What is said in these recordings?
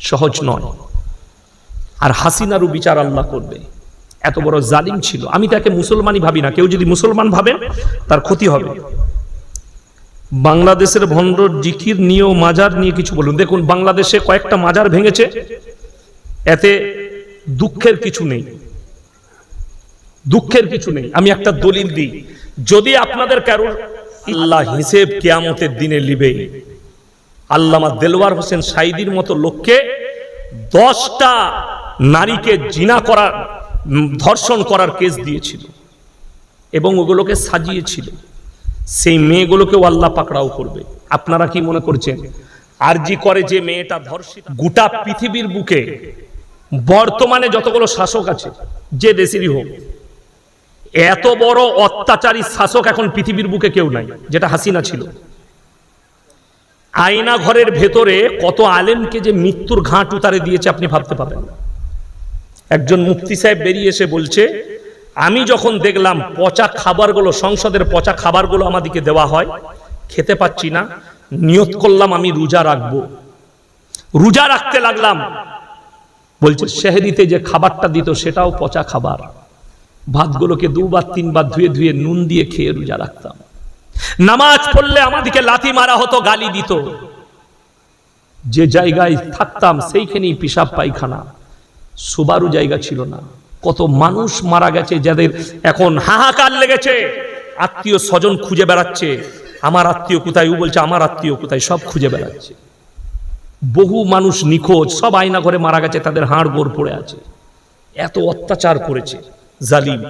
সহজ নয়। আর হাসিনারও বিচার আল্লাহ করবে। এত বড় জালিম ছিল। আমি তাকে মুসলমানই ভাবি না। কেউ যদি মুসলমান ভাবেন তার ক্ষতি হবে। বাংলাদেশের ভণ্ড জিকির নিয়ে মাজার নিয়ে কিছু বলুন। দেখুন, বাংলাদেশে কয়েকটা মাজার ভেঙেছে। এতে দুঃখের কিছু নেই। দুঃখের কিছু নেই। আমি একটা দলিল দিই। যদি আপনাদের কারোর আল্লাহ হিসেব কেয়ামতের দিনে লিবে আল্লামা দেলওয়ার হোসেন সাইদির মতো লোককে দশটা নারীকে জিনা করার ধর্ষণ করার কেস দিয়েছিল এবং ওগুলোকে সাজিয়েছিল। সেই মেয়েগুলোকেও আল্লাহ পাকড়াও করবে। আপনারা কি মনে করছেন? আর জি করে যে মেয়েটা ধর্ষিত, গোটা পৃথিবীর বুকে বর্তমানে যতগুলো শাসক আছে, যে দেশেরই হোক, এত বড় অত্যাচারী শাসক এখন পৃথিবীর বুকে কেউ নাই, যেটা হাসিনা ছিল। আয়না ঘরের ভেতরে কত আলেমকে যে মৃত্যুর ঘাট উতারে দিয়েছে আপনি ভাবতে পারেন একজন মুফতি সাহেব বেরিয়ে এসে বলছে, আমি যখন দেখলাম পচা খাবারগুলো, সংসদের পচা খাবারগুলো আমাদেরকে দেওয়া হয়, খেতে পাচ্ছি না, নিয়ত করলাম আমি রোজা রাখব। রোজা রাখতে লাগলাম। বলছে শেহরিতে যে খাবারটা দিত সেটাও পচা খাবার। ভাতগুলোকে দুবার, তিনবার ধুয়ে ধুয়ে নুন দিয়ে খেয়ে রোজা রাখতাম। নামাজ পড়লে আমাদেরকে লাথি মারা হতো, গালি দিত। যে জায়গায় থাকতাম, সেইখানেই পিসাব পায়খানা। সুবারু জায়গা ছিল না। কত মানুষ মারা গেছে, যাদের এখন হাহাকার লেগেছে। আত্মীয় স্বজন খুঁজে বেড়াচ্ছে। আমার আত্মীয় কোথায়, ও বলছে, আমার আত্মীয় কোথায়, সব খুঁজে বেড়াচ্ছে। বহু মানুষ নিখোঁজ, সব আয়না ঘরে মারা গেছে, তাদের হাড় গোড় পড়ে আছে। এত অত্যাচার করেছে, জালিম।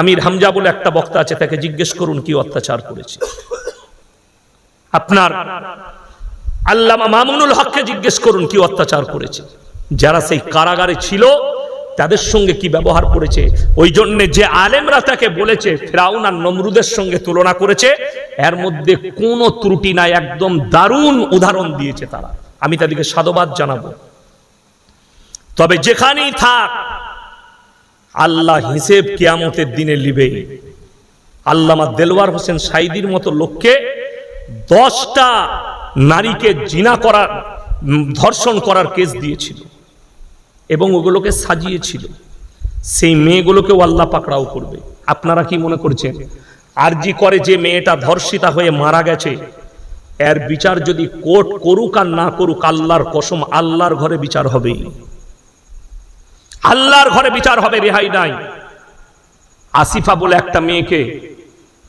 আমির হামজা বলে একটা বক্তা আছে, তাকে জিজ্ঞেস করুন কি অত্যাচার করেছে। আপনার আল্লামা মামুনুল হককে জিজ্ঞেস করুন কি অত্যাচার করেছে। যারা সেই কারাগারে ছিল, তাদের সঙ্গে কি ব্যবহার করেছে। ওই জন্য যে আলেমরা তাকে বলেছে, ফেরাউন আর নমরুদের সঙ্গে তুলনা করেছে, এর মধ্যে কোনো ত্রুটি নাই, একদম দারুণ উদাহরণ দিয়েছে তারা। আমি তাদেরকে সাধুবাদ জানাব। তবে যেখানেই থাক আল্লাহ হিসেব কিয়ামতের দিনে লিবে আল্লামা দেলওয়ার হোসেন সাইদির মতো লোককে দশটা নারীকে জিনা করার, ধর্ষণ করার কেস দিয়েছিল এবং ওগুলোকে সাজিয়েছিল। সেই মেয়েগুলোকেও আল্লাহ পাকড়াও করবে। আপনারা কি মনে করছেন? আর জি করে যে মেয়েটা ধর্ষিতা হয়ে মারা গেছে, এর বিচার যদি কোর্ট করুক আর না করুক, আল্লাহর কসম, আল্লাহর ঘরে বিচার হবেই। আল্লাহর ঘরে বিচার হবে, রেহাই নাই। আসিফা বলে একটা মেয়েকে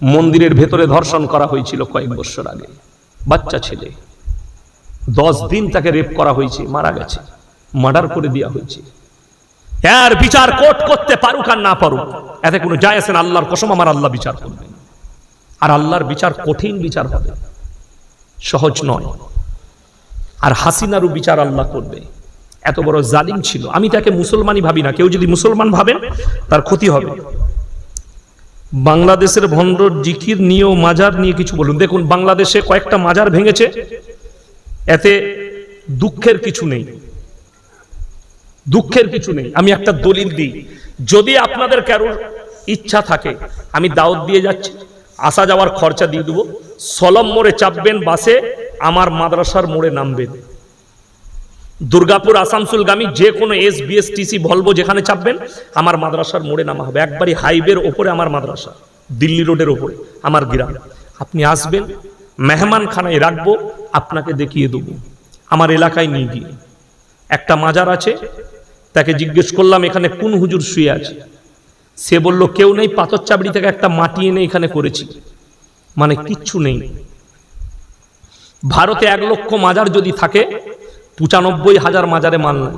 মন্দিরের ভেতরে ধর্ষণ করা হয়েছিল কয়েক বছর আগে। বাচ্চা ছেলে। দশ দিন তাকে রেপ করা হয়েছে, মারা গেছে, মার্ডার করে দেওয়া হয়েছে। এর বিচার কোর্ট করতে পারুক আর না পারুক, এতে কোনো যায় আসে না, আল্লাহর কসম আমার আল্লাহ বিচার করবেন। আর আল্লাহর বিচার কঠিন বিচার হবে। সহজ নয়। আর হাসিনারও বিচার আল্লাহ করবে। এত বড় জালিম ছিল। আমি তাকে মুসলমানই ভাবি না। কেউ যদি মুসলমান ভাবেন তার ক্ষতি হবে। বাংলাদেশের ভণ্ড জিকির নিয়ে ও মাজার নিয়ে কিছু বলুন। দেখুন, বাংলাদেশে কয়েকটা মাজার ভেঙেছে। এতে দুঃখের কিছু নেই। দুঃখের কিছু নেই। আমি একটা দলিল দিই। যদি আপনাদের কারোর ইচ্ছা থাকে, আমি দাওয়াত দিয়ে যাচ্ছি। আসা যাওয়ার খরচা দিয়ে দেবো। সলম মোড়ে চাপবেন বাসে, আমার মাদ্রাসার মোড়ে নামবেন। দুর্গাপুর আসানসোলগামী যে কোনো এস বিএসটিসি ভলভো যেখানে চাপবেন, আমার মাদ্রাসার মোড়ে নামা হবে। একবারই হাইওয়ের ওপরে আমার মাদ্রাসা, দিল্লি রোডের ওপরে, আমার গ্রাম। আপনি আসবেন মেহমানখানায় রাখব, আপনাকে দেখিয়ে দেবো। আমার এলাকায় নিয়ে গিয়ে। একটা মাজার আছে, তাকে জিজ্ঞেস করলাম, এখানে কোন হুজুর শুয়ে আছে? সে বলল, কেউ নেই, পাথর চাবড়ি থেকে একটা মাটি এনে এখানে করেছি। মানে কিচ্ছু নেই। ভারতে এক লক্ষ মাজার যদি থাকে পঁচানব্বই হাজার মাজারে মাল নাই।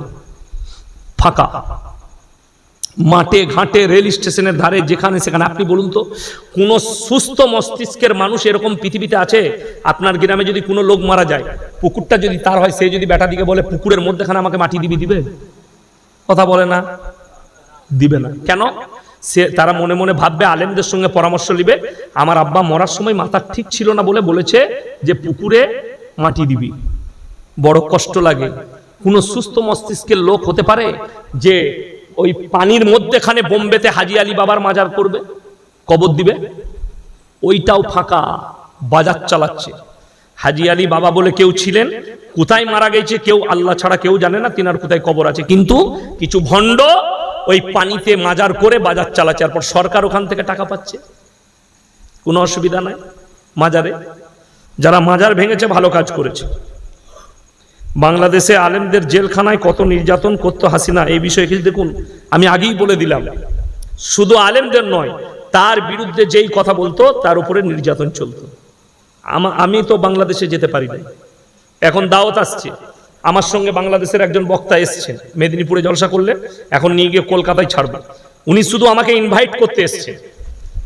ফাঁকা। মাঠে ঘাটে রেল স্টেশনের ধারে যেখানে সেখানে। আপনি বলুন তো, কোনো সুস্থ মস্তিষ্কের মানুষ এরকম পৃথিবীতে আছে? আপনার গ্রামে যদি কোনো লোক মারা যায়, পুকুরটা যদি তার হয়, সে যদি বেটা দিকে বলে, পুকুরের মধ্যেখানে আমাকে মাটি দিবি, দিবে? কথা বলে না। দিবে না। কেন? সে, তারা মনে মনে ভাববে, আলেমদের সঙ্গে পরামর্শ নিবে। আমার আব্বা মরার সময় মাথা ঠিক ছিল না বলে বলেছে যে, পুকুরে মাটি দিবি। বড় কষ্ট লাগে। কোন সুস্থ মস্তিষ্কের লোক হতে পারে যে ওই পানির মধ্যেখানে বোম্বেতে হাজি আলী বাবার মাজার করবে, কবর দিবে? ওইটাও ফাঁকা, বাজার চালাচ্ছে। হাজি আলী বাবা বলে কেউ ছিলেন, কোথায় মারা গেছে কেউ আল্লাহ ছাড়া কেউ জানে না, তিনার কোথায় কবর আছে। কিন্তু কিছু ভণ্ড ওই পানিতে মাজার করে বাজার চালাচ্ছে, তারপর সরকার ওখান থেকে টাকা পাচ্ছে। কোনো অসুবিধা নাই মাজারে। যারা মাজার ভেঙেছে, ভালো কাজ করেছে। বাংলাদেশে আলেমদের জেলখানায় কত নির্যাতন করতো হাসিনা, এই বিষয়ে কিছু দেখুন। আমি আগেই বলে দিলাম, শুধু আলেমদের নয়, তার বিরুদ্ধে যেই কথা বলতো, তার উপরে নির্যাতন চলতো। আমি তো বাংলাদেশে যেতে পারি না এখন দাওয়াত আসছে। আমার সঙ্গে বাংলাদেশের একজন বক্তা এসছেন, মেদিনীপুরে জলসা করলে, এখন নিয়ে গিয়ে কলকাতায় ছাড়বে। উনি শুধু আমাকে ইনভাইট করতে এসছেন।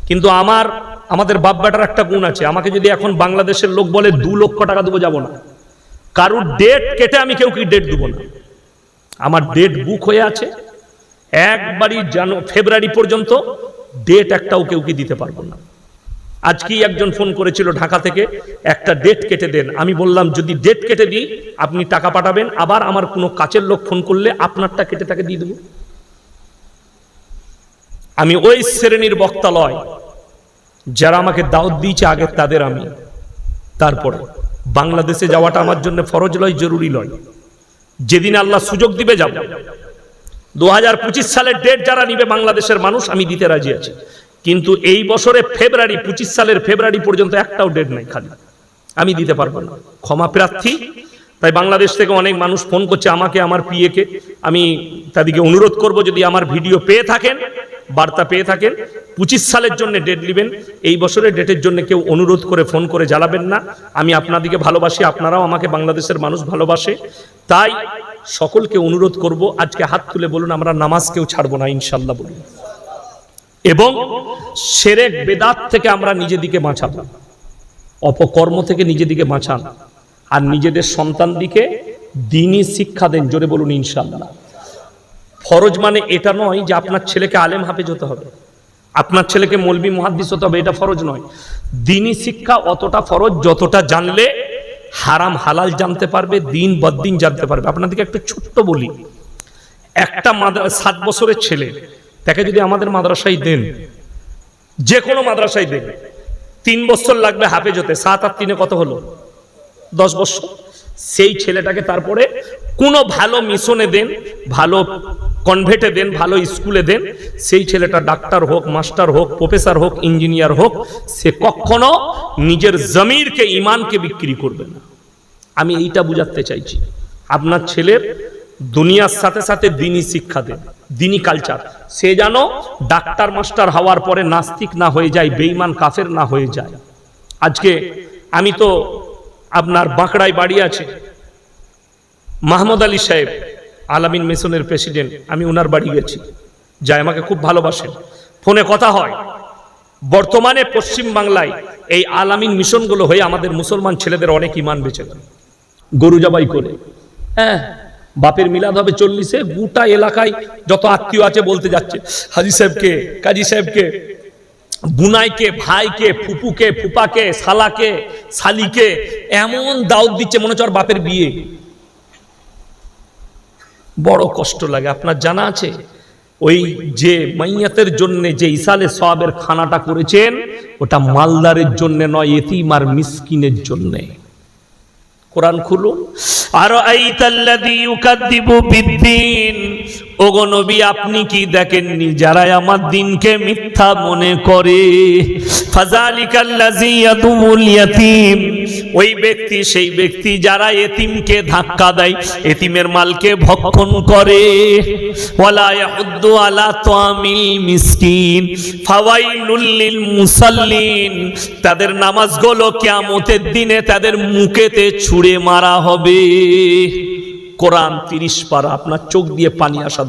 কিন্তু আমার আমাদের বাপ বেটার একটা গুণ আছে। আমাকে যদি এখন বাংলাদেশের লোক বলে দু লক্ষ টাকা দেবো, যাব না। কারুর ডেট কেটে আমি কেউ কি ডেট দেবো না। আমার ডেট বুক হয়ে আছে। একবারই জানো ফেব্রুয়ারি পর্যন্ত ডেট একটাও কেউ কি দিতে পারব না। আজকেই একজন ফোন করেছিল ঢাকা থেকে, একটা ডেট কেটে দেন। আমি বললাম, যদি ডেট কেটে দিই, আপনি টাকা পাঠাবেন। আবার আমার কোনো কাছের লোক ফোন করলে আপনারটা কেটে তাকে দিয়ে দেবো। আমি ওই শ্রেণির বক্তালয় যারা আমাকে দাওয়াত দিয়েছে আগে তাদের আমি। তারপরে বাংলাদেশে যাওয়াটা আমার জন্য ফরজ লয়, জরুরি লয়। যেদিন আল্লাহ সুযোগ দিবে যাব। দু হাজার পঁচিশ সালের ডেট যারা নিবে বাংলাদেশের মানুষ, আমি দিতে রাজি আছি। কিন্তু এই বছরে ফেব্রুয়ারি, পঁচিশ সালের ফেব্রুয়ারি পর্যন্ত একটাও ডেট নাই খালি। আমি দিতে পারব না। ক্ষমা প্রার্থী। তাই বাংলাদেশ থেকে অনেক মানুষ ফোন করছে আমাকে, আমার পিএকে আমি তাদেরকে অনুরোধ করব, যদি আমার ভিডিও পেয়ে থাকেন বার্তা পেয়ে থাকেন। পঁচিশ সালের জন্য ডেট নেবেন। এই বছরের ডেটের জন্য কেউ অনুরোধ করে ফোন করে জ্বালাবেন না। আমি আপনাদিকে ভালোবাসি, আপনারাও আমাকে বাংলাদেশের মানুষ ভালোবাসে। তাই সকলকে অনুরোধ করব, আজকে হাত তুলে বলুন, আমরা নামাজ কেউ ছাড়বো না ইনশাল্লাহ বলুন। এবং সেরেক বেদাত থেকে আমরা নিজেদিকে বাঁচাবো। অপকর্ম থেকে নিজেদিকে বাঁচান। আর নিজেদের সন্তান দিকে দিনই শিক্ষা দেন, জোরে বলুন ইনশাল্লাহ ফরজ মানে এটা নয় যে আপনার ছেলেকে আলেম হাফেজ হতে হবে। আপনার ছেলেকে মলবি, মহাদ্দিস হতে হবে, এটা ফরজ নয়। দিনই শিক্ষা অতটা ফরজ যতটা জানলে হারাম হালাল জানতে পারবে, দিন বদ্দিন জানতে পারবে। আপনাদেরকে একটা ছোট্ট বলি। একটা সাত বছরের ছেলে, তাকে যদি আমাদের মাদ্রাসায় দেন, যে কোনো মাদ্রাসায় দেন, তিন বছর লাগবে হাফেজ হতে। সাত আর তিনে কত হলো? দশ বছর। সেই ছেলেটাকে তারপরে কোনো ভালো মিশনে দেন, ভালো কনভেটে দেন, ভালো স্কুলে দেন, সেই ছেলেটা ডাক্তার হোক, মাস্টার হোক, প্রফেসর হোক, ইঞ্জিনিয়ার হোক, সে কখনো নিজের জমিরকে, ইমানকে বিক্রি করবে না। আমি এইটা বুঝাতে চাইছি। আপনার ছেলের দুনিয়ার সাথে সাথে দিনই শিক্ষা দেন, দিনই কালচার সে যেন ডাক্তার, মাস্টার হওয়ার পরে নাস্তিক না হয়ে যায় বেইমান কাফের না হয়ে যায়। আজকে আমি তো আপনার বাঁকড়ায় বাড়ি আছে মাহমুদ আলী সাহেব, আলামিন মিশনের প্রেসিডেন্ট, আমি ওনার বাড়ি গেছি। যাই আমাকে খুব ভালোবাসেন। ফোনে কথা হয়, বর্তমানে পশ্চিম বাংলায় এই আলামিন মিশনগুলো হয়ে আমাদের মুসলমান ছেলেদের অনেক ইমান বেঁচে গেল। গরু জবাই করে। হ্যাঁ বাপের মিলাদ হবে চল্লিশে, গোটা এলাকায় যত আত্মীয় আছে বলতে যাচ্ছে। হাজি সাহেবকে, কাজী সাহেবকে, বুনাইকে, ভাইকে, ফুপুকে, ফুপাকে শালাকে শালিকে এমন দাউদ দিচ্ছে মনে হচ্ছে বাপের বিয়ে। বড় কষ্ট লাগে। আপনার জানা আছে, ওই যে মাইয়াতের জন্য যে ইসালে সবের খানাটা করেছেন, ওটা মালদারের জন্য নয়, এতিম আর মিসকিনের জন্যে। কোরআন খুলুন আর আপনি কি দেখেননি যারা আমার দিনকে মিথ্যা মনে করে? ওই ব্যক্তি, সেই ব্যক্তি যারা এতিমকে ধাক্কা দেয়, এতিমের মালকে করে। মুসাল্লিন। তাদের নামাজগুলো দিনে তাদের মুখেতে ছুঁড়ে মারা হবে। কোরআন তিরিশ পারা, আপনার চোখ দিয়ে পানি আসা